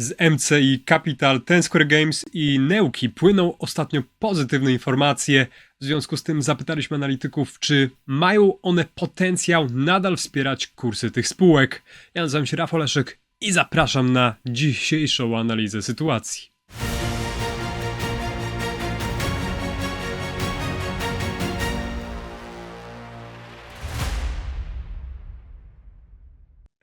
Z MCI Capital, Ten Square Games i Neuki płyną ostatnio pozytywne informacje. W związku z tym zapytaliśmy analityków, czy mają one potencjał nadal wspierać kursy tych spółek. Ja nazywam się Rafał Leszek i zapraszam na dzisiejszą analizę sytuacji.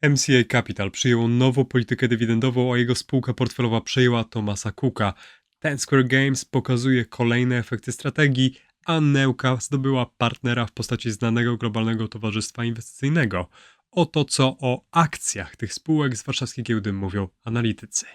MCA Capital przyjęło nową politykę dywidendową, a jego spółka portfelowa przejęła Thomasa Cooka. Ten Square Games pokazuje kolejne efekty strategii, a Neuka zdobyła partnera w postaci znanego globalnego towarzystwa inwestycyjnego. Oto co o akcjach tych spółek z warszawskiej giełdy mówią analitycy.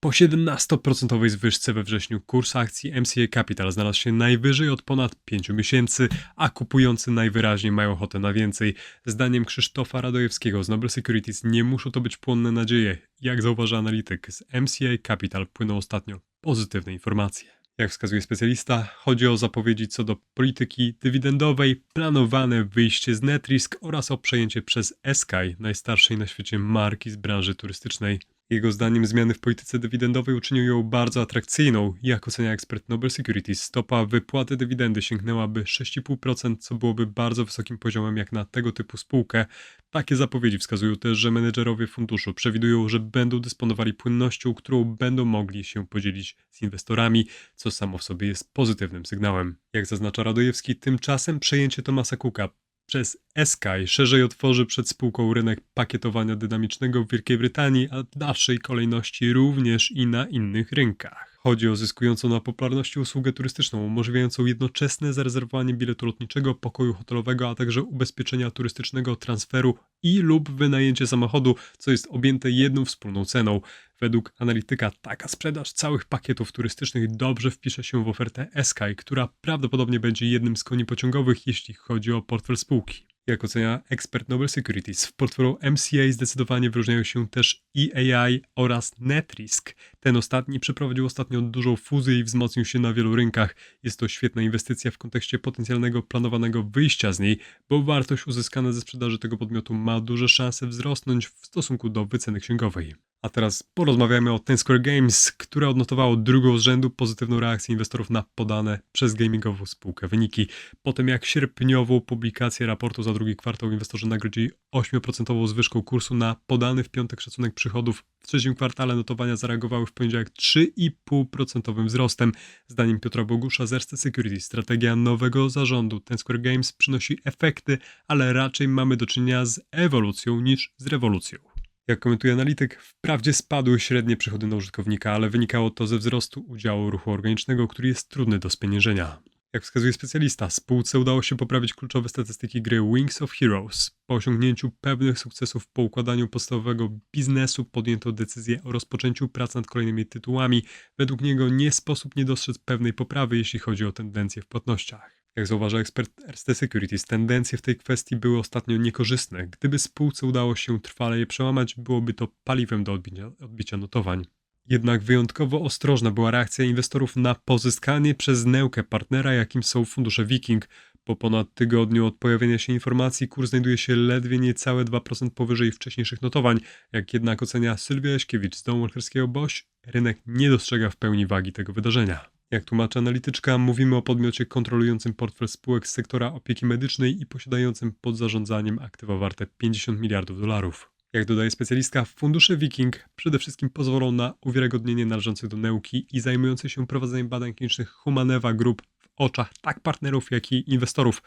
Po 17% zwyżce we wrześniu kurs akcji MCA Capital znalazł się najwyżej od ponad 5 miesięcy, a kupujący najwyraźniej mają ochotę na więcej. Zdaniem Krzysztofa Radojewskiego z Noble Securities nie muszą to być płonne nadzieje. Jak zauważa analityk, z MCA Capital płyną ostatnio pozytywne informacje. Jak wskazuje specjalista, chodzi o zapowiedzi co do polityki dywidendowej, planowane wyjście z Netrisk oraz o przejęcie przez Sky, najstarszej na świecie marki z branży turystycznej. Jego zdaniem zmiany w polityce dywidendowej uczynią ją bardzo atrakcyjną. Jak ocenia ekspert Nobel Securities, stopa wypłaty dywidendy sięgnęłaby 6,5%, co byłoby bardzo wysokim poziomem jak na tego typu spółkę. Takie zapowiedzi wskazują też, że menedżerowie funduszu przewidują, że będą dysponowali płynnością, którą będą mogli się podzielić z inwestorami, co samo w sobie jest pozytywnym sygnałem. Jak zaznacza Radojewski, tymczasem przejęcie Tomasa Cooka przez Sky szerzej otworzy przed spółką rynek pakietowania dynamicznego w Wielkiej Brytanii, a w dalszej kolejności również i na innych rynkach. Chodzi o zyskującą na popularności usługę turystyczną, umożliwiającą jednoczesne zarezerwowanie biletu lotniczego, pokoju hotelowego, a także ubezpieczenia turystycznego, transferu i lub wynajęcie samochodu, co jest objęte jedną wspólną ceną. Według analityka taka sprzedaż całych pakietów turystycznych dobrze wpisze się w ofertę Sky, która prawdopodobnie będzie jednym z koni pociągowych, jeśli chodzi o portfel spółki. Jak ocenia ekspert Nobel Securities, w portfelu MCA zdecydowanie wyróżniają się też EAI oraz Netrisk. Ten ostatni przeprowadził ostatnio dużą fuzję i wzmocnił się na wielu rynkach. Jest to świetna inwestycja w kontekście potencjalnego planowanego wyjścia z niej, bo wartość uzyskana ze sprzedaży tego podmiotu ma duże szanse wzrosnąć w stosunku do wyceny księgowej. A teraz porozmawiamy o Ten Square Games, które odnotowało drugą z rzędu pozytywną reakcję inwestorów na podane przez gamingową spółkę wyniki. Po tym jak sierpniową publikację raportu za drugi kwartał inwestorzy nagrodzili 8% zwyżką kursu na podany w piątek szacunek przychodów, w trzecim kwartale notowania zareagowały w poniedziałek 3,5% wzrostem. Zdaniem Piotra Bogusza z Erste Security strategia nowego zarządu Ten Square Games przynosi efekty, ale raczej mamy do czynienia z ewolucją niż z rewolucją. Jak komentuje analityk, wprawdzie spadły średnie przychody na użytkownika, ale wynikało to ze wzrostu udziału ruchu organicznego, który jest trudny do spieniężenia. Jak wskazuje specjalista, spółce udało się poprawić kluczowe statystyki gry Wings of Heroes. Po osiągnięciu pewnych sukcesów po układaniu podstawowego biznesu podjęto decyzję o rozpoczęciu prac nad kolejnymi tytułami. Według niego nie sposób nie dostrzec pewnej poprawy, jeśli chodzi o tendencje w płatnościach. Jak zauważa ekspert Erste Securities, tendencje w tej kwestii były ostatnio niekorzystne. Gdyby spółce udało się trwale je przełamać, byłoby to paliwem do odbicia, odbicia notowań. Jednak wyjątkowo ostrożna była reakcja inwestorów na pozyskanie przez Neukę partnera, jakim są fundusze Viking. Po ponad tygodniu od pojawienia się informacji kurs znajduje się ledwie niecałe 2% powyżej wcześniejszych notowań. Jak jednak ocenia Sylwia Jaśkiewicz z domu Malcherskiego Boś, rynek nie dostrzega w pełni wagi tego wydarzenia. Jak tłumaczy analityczka, mówimy o podmiocie kontrolującym portfel spółek z sektora opieki medycznej i posiadającym pod zarządzaniem aktywa warte 50 miliardów dolarów. Jak dodaje specjalistka, fundusze Viking przede wszystkim pozwolą na uwiarygodnienie należących do nauki i zajmujących się prowadzeniem badań klinicznych Humaneva Group w oczach tak partnerów, jak i inwestorów.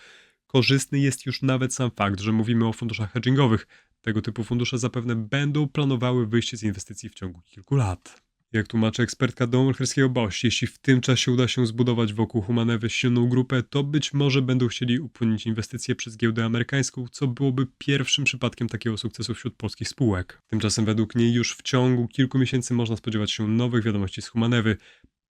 Korzystny jest już nawet sam fakt, że mówimy o funduszach hedgingowych. Tego typu fundusze zapewne będą planowały wyjście z inwestycji w ciągu kilku lat. Jak tłumaczy ekspertka domu Malcherskiego Bosch, jeśli w tym czasie uda się zbudować wokół Humanewy silną grupę, to być może będą chcieli upłynnić inwestycje przez giełdę amerykańską, co byłoby pierwszym przypadkiem takiego sukcesu wśród polskich spółek. Tymczasem według niej już w ciągu kilku miesięcy można spodziewać się nowych wiadomości z Humanewy,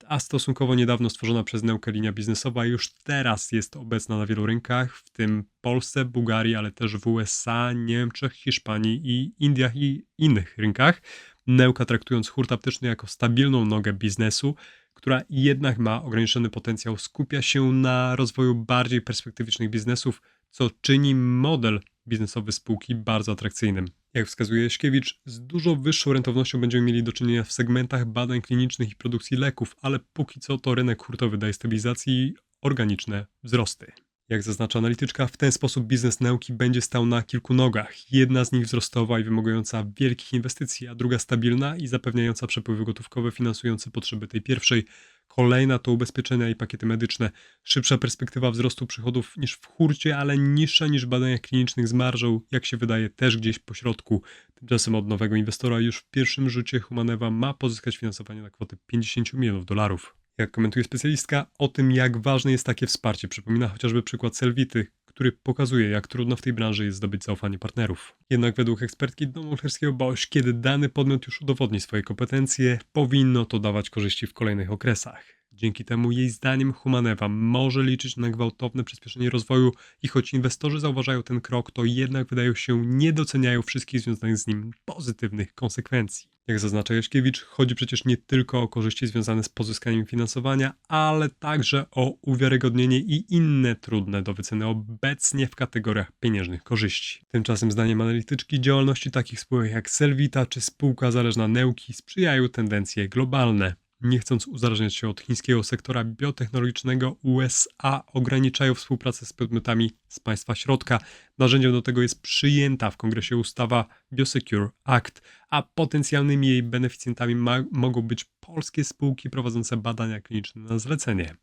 a stosunkowo niedawno stworzona przez Neukę linia biznesowa już teraz jest obecna na wielu rynkach, w tym Polsce, Bułgarii, ale też w USA, Niemczech, Hiszpanii i Indiach i innych rynkach. Neuka traktując hurt apteczny jako stabilną nogę biznesu, która jednak ma ograniczony potencjał, skupia się na rozwoju bardziej perspektywicznych biznesów, co czyni model biznesowy spółki bardzo atrakcyjnym. Jak wskazuje Jaśkiewicz, z dużo wyższą rentownością będziemy mieli do czynienia w segmentach badań klinicznych i produkcji leków, ale póki co to rynek hurtowy daje stabilizacji i organiczne wzrosty. Jak zaznacza analityczka, w ten sposób biznes nauki będzie stał na kilku nogach. Jedna z nich wzrostowa i wymagająca wielkich inwestycji, a druga stabilna i zapewniająca przepływy gotówkowe finansujące potrzeby tej pierwszej. Kolejna to ubezpieczenia i pakiety medyczne. Szybsza perspektywa wzrostu przychodów niż w hurcie, ale niższa niż w badaniach klinicznych z marżą, jak się wydaje, też gdzieś po środku. Tymczasem od nowego inwestora już w pierwszym rzucie Humaneva ma pozyskać finansowanie na kwotę 50 milionów dolarów. Jak komentuje specjalistka, o tym jak ważne jest takie wsparcie przypomina chociażby przykład Selvity, który pokazuje jak trudno w tej branży jest zdobyć zaufanie partnerów. Jednak według ekspertki domu Olcherskiego Boś, kiedy dany podmiot już udowodni swoje kompetencje, powinno to dawać korzyści w kolejnych okresach. Dzięki temu jej zdaniem Humaneva może liczyć na gwałtowne przyspieszenie rozwoju i choć inwestorzy zauważają ten krok, to jednak wydają się nie doceniają wszystkich związanych z nim pozytywnych konsekwencji. Jak zaznacza Jaśkiewicz, chodzi przecież nie tylko o korzyści związane z pozyskaniem finansowania, ale także o uwiarygodnienie i inne trudne do wyceny obecnie w kategoriach pieniężnych korzyści. Tymczasem zdaniem analityczki działalności takich spółek jak Selvita czy spółka zależna Neuki sprzyjają tendencje globalne. Nie chcąc uzależniać się od chińskiego sektora biotechnologicznego, USA ograniczają współpracę z podmiotami z państwa środka. Narzędziem do tego jest przyjęta w kongresie ustawa Biosecure Act, a potencjalnymi jej beneficjentami ma- mogą być polskie spółki prowadzące badania kliniczne na zlecenie.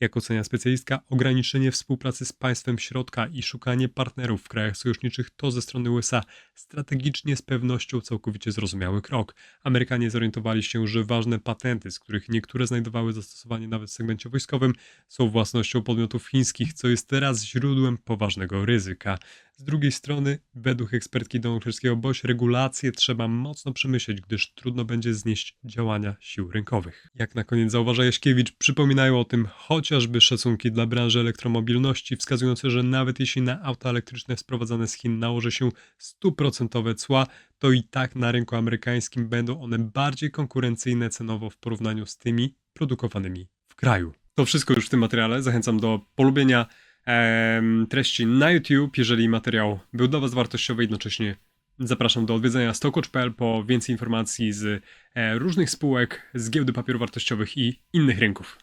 Jak ocenia specjalistka, ograniczenie współpracy z państwem środka i szukanie partnerów w krajach sojuszniczych to ze strony USA strategicznie z pewnością całkowicie zrozumiały krok. Amerykanie zorientowali się, że ważne patenty, z których niektóre znajdowały zastosowanie nawet w segmencie wojskowym, są własnością podmiotów chińskich, co jest teraz źródłem poważnego ryzyka. Z drugiej strony, według ekspertki Donkerskiego Boś, regulacje trzeba mocno przemyśleć, gdyż trudno będzie znieść działania sił rynkowych. Jak na koniec zauważa Jaśkiewicz, przypominają o tym chociażby szacunki dla branży elektromobilności, wskazujące, że nawet jeśli na auta elektryczne sprowadzane z Chin nałoży się 100% cła, to i tak na rynku amerykańskim będą one bardziej konkurencyjne cenowo w porównaniu z tymi produkowanymi w kraju. To wszystko już w tym materiale. Zachęcam do polubienia treści na YouTube, jeżeli materiał był dla Was wartościowy, jednocześnie zapraszam do odwiedzenia stockwatch.pl po więcej informacji z e, różnych spółek, z giełdy papierów wartościowych i innych rynków.